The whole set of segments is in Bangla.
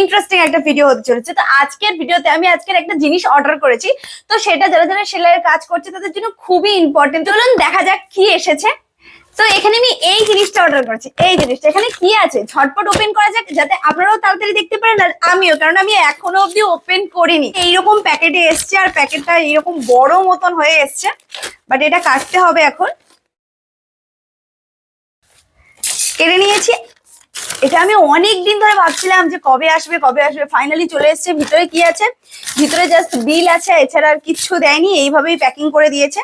ইন্টারেস্টিং একটা ভিডিও তো আজকের ভিডিওতে আমি আজকের একটা জিনিস অর্ডার করেছি। তো সেটা যারা যারা কাজ করছে, তাদের জন্য খুবই দেখা যাক কি এসেছে। তো এখানে আমি এই জিনিসটা অর্ডার করেছি। এই জিনিসটা। এখানে কি আছে? ঝটপট ওপেন করা যাক, যাতে আপনারাও তাড়াতাড়ি দেখতে পারেন, আর আমিও। কারণ আমি এখনও অবধি ওপেন করিনি। এইরকম প্যাকেটে এসছে, আর প্যাকেটটা এইরকম বড় মতন হয়ে এসছে। বাট এটা কাটতে হবে এখন। কেটে নিয়েছি। এটা আমি অনেক দিন ধরে ভাবছিলাম যে কবে আসবে কবে আসবে। ফাইনালি চলে এসেছে। ভিতরে কি আছে? ভিতরে জাস্ট বিল আছে, এছাড়া আর কিচ্ছু দেয়নি। এইভাবেই প্যাকিং করে দিয়েছে।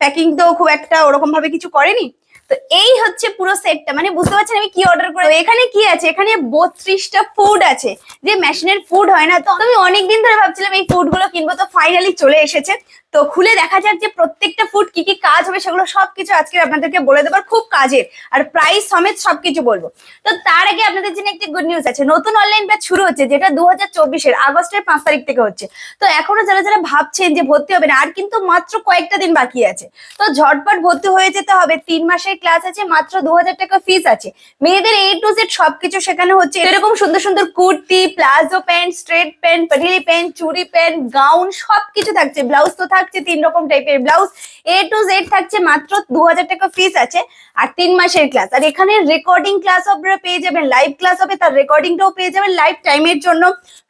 প্যাকিং তো খুব একটা ওরকম ভাবে কিছু করেনি। তো এই হচ্ছে পুরো সেটটা মানে বুঝতে পারছেন আমি কি অর্ডার করে এখানে কি আছে? এখানে বত্রিশটা ফুড আছে। যে মেশিনের ফুড হয় না, তো আমি অনেক দিন ধরে ভাবছিলাম এই ফুডগুলো কিনবো। তো ফাইনালি চলে এসেছে। তো খুলে দেখা যাক যে প্রত্যেকটা ফুড কি কি কাজ হবে, সেগুলো সবকিছু আজকে আপনাদেরকে বলে দেবার খুব কাজের। আর প্রাইস সমেত সবকিছু বলব। তো তার আগে আপনাদের জন্য একটি গুড নিউজ আছে। নতুন অনলাইন ব্যাচ শুরু হচ্ছে, যেটা দু হাজার চব্বিশের আগস্টের পাঁচ তারিখ থেকে হচ্ছে। তো এখনও যারা যারা ভাবছেন যে ভর্তি হবে না আর কিন্তু মাত্র কয়েকটা দিন বাকি আছে। তো ঝটপট ভর্তি হয়ে যেতে হবে। তিন মাসের ক্লাস আছে, মাত্র দু হাজার টাকা ফিস আছে। মেয়েদের এ টু জেড সবকিছু শেখানো হচ্ছে। এরকম সুন্দর সুন্দর kurti, palazzo pant straight pant Patiala pant চুড়ি প্যান্ট গাউন সবকিছু থাকছে। ব্লাউজ তো থাকছে তিন রকম টাইপের ব্লাউজ এ টু জেড থাকছে মাত্র দু হাজার টাকা ফিস আছে আর তিন মাসের ক্লাস আর এখানে রেকর্ডিং ক্লাস আপনারা পেয়ে যাবেন লাইভ ক্লাস হবে, তার রেকর্ডিংটাও পেয়ে যাবেন লাইভ টাইমের জন্য।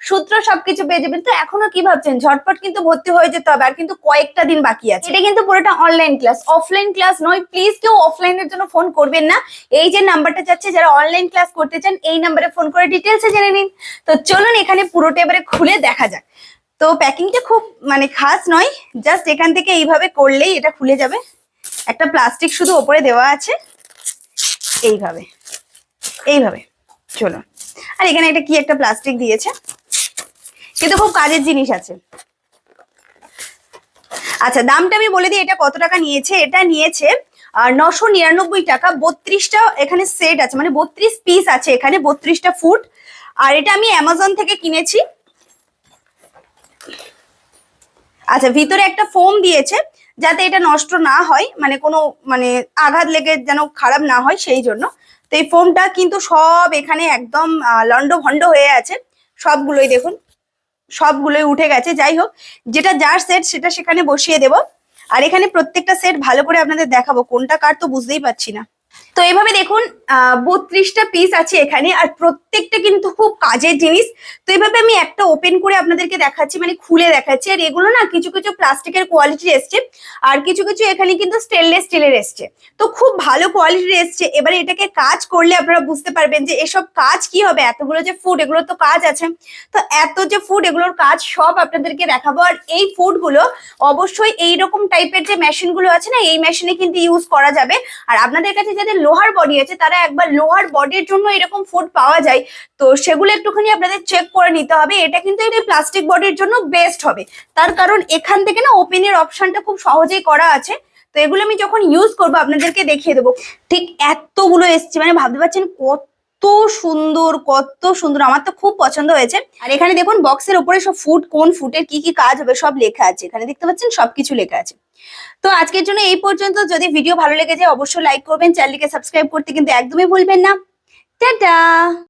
সূত্র সবকিছু পেয়ে যাবেন। তো এখনও কি ভাবছেন? ঝটপট কিন্তু ভর্তি হয়ে যেতে হবে আর কিন্তু কয়েকটা দিন বাকি আছে। এটা কিন্তু পুরোটা অনলাইন ক্লাস অফলাইন ক্লাস নয় প্লিজ কেউ অফলাইনের জন্য ফোন করবেন না। এই যে নাম্বারটা যাচ্ছে, যারা অনলাইন ক্লাস করতে চান, এই নাম্বারে ফোন করে ডিটেলসে জেনে নিন। তো চলুন এখানে পুরোটা এবারে খুলে দেখা যাক। তো প্যাকিংটা খুব মানে খাস নয় জাস্ট এখান থেকে এইভাবে করলেই এটা খুলে যাবে। একটা প্লাস্টিক শুধু ওপরে দেওয়া আছে, এইভাবে এইভাবে চলো আর এখানে একটা কি একটা প্লাস্টিক দিয়েছে? কিন্তু খুব কাজের জিনিস আছে। আচ্ছা দামটা আমি বলে দিই, এটা কত টাকা নিয়েছে? এটা নিয়েছে নশো নিরানব্বই টাকা, বত্রিশটা এখানে সেট আছে মানে বত্রিশ পিস আছে এখানে, বত্রিশটা ফুট আর এটা আমি অ্যামাজন থেকে কিনেছি। আচ্ছা ভিতরে একটা ফোম দিয়েছে যাতে এটা নষ্ট না হয় মানে কোনো মানে আঘাত লেগে যেন খারাপ না হয় সেই জন্য। তো এই ফোমটা কিন্তু সব এখানে একদম লন্ড ভন্ড হয়ে আছে। সবগুলোই দেখুন, সবগুলোই উঠে গেছে। যাই হোক, যেটা যার সেট সেটা সেখানে বসিয়ে দেব। আর এখানে প্রত্যেকটা সেট ভালো করে আপনাদের দেখাবো। কোনটা কার তো বুঝতেই পারছি না। তো এভাবে দেখুন বত্রিশটা পিস আছে এখানে আর প্রত্যেকটা কিন্তু খুব কাজের জিনিস। তো এভাবে আমি একটা ওপেন করে আপনাদেরকে দেখাচ্ছি মানে খুলে দেখাচ্ছি। আর এগুলো না কিছু কিছু প্লাস্টিকের কোয়ালিটির এসছে আর কিছু কিছু এখানে কিন্তু স্টেনলেস স্টিলের এসছে। তো খুব ভালো কোয়ালিটির এসছে। এবারে এটাকে কাজ করলে আপনারা বুঝতে পারবেন যে এসব কাজ কি হবে? এতগুলো যে ফুড এগুলো তো কাজ আছে। তো এত যে ফুড এগুলোর কাজ সব আপনাদেরকে দেখাবো। আর এই ফুডগুলো অবশ্যই এইরকম টাইপের যে মেশিনগুলো আছে না, এই মেশিনে কিন্তু ইউজ করা যাবে। আর আপনাদের কাছে যাদের লোহার বডি আছে, তারা একবার লোহার বডির জন্য এরকম ফুড পাওয়া যায়। তো সেগুলো একটুখানি আপনাদের চেক করে নিতে হবে। এটা কিন্তু এই প্লাস্টিক বডির জন্য বেস্ট হবে। তার কারণ এখান থেকে না ওপেনের অপশনটা খুব সহজেই করা আছে। তো এগুলো আমি যখন ইউজ করব, আপনাদেরকে দেখিয়ে দেবো। ঠিক এতগুলো এসছে মানে ভাবতে পারছেন কত সুন্দর, কত সুন্দর। আমার তো খুব পছন্দ হয়েছে। আর এখানে দেখুন বক্সের উপরে সব ফুড কোন ফুটের কি কি কাজ হবে সব লেখা আছে। এখানে দেখতে পাচ্ছেন, সবকিছু লেখা আছে। তো আজকের জন্য এই পর্যন্ত। যদি ভিডিও ভালো লেগে যায়, অবশ্যই লাইক করবেন। চ্যানেলটিকে সাবস্ক্রাইব করতে কিন্তু একদমই ভুলবেন না। টাটা!